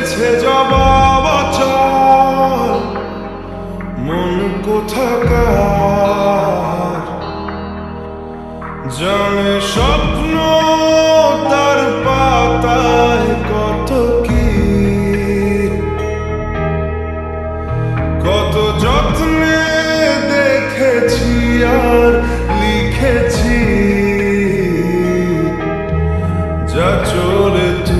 হয়েছে জবাব মন কোথাকার? জানে স্বপ্ন তার পাতায় কত কি? কত যত্নে দেখেছি আর লিখেছি। যা চলে তুই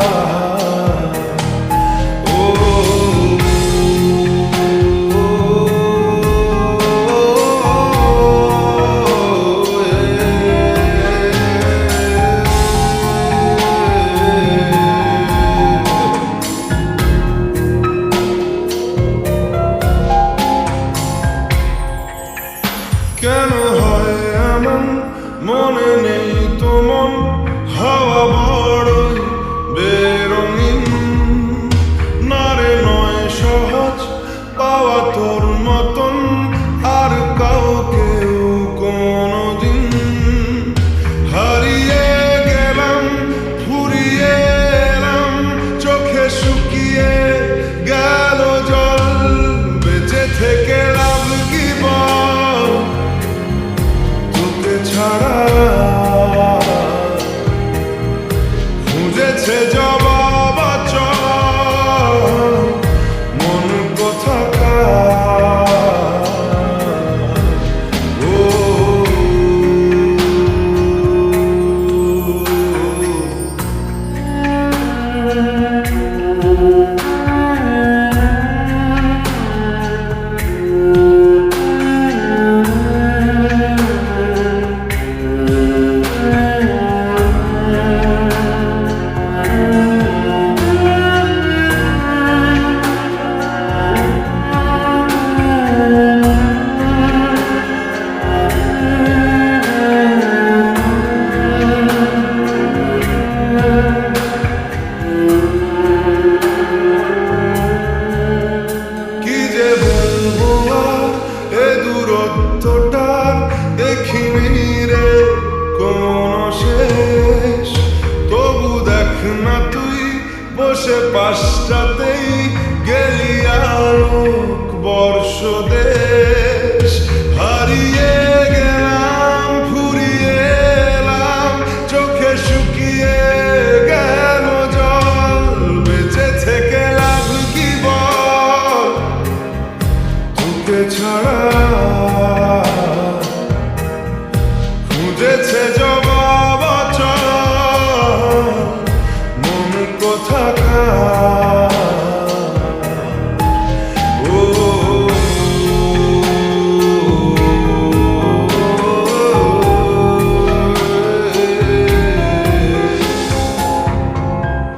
মনে নেই তোমন হাওয়া আকাশে পাশ্চাতেই গেলিয়া বর্ষ দেশ হারিয়ে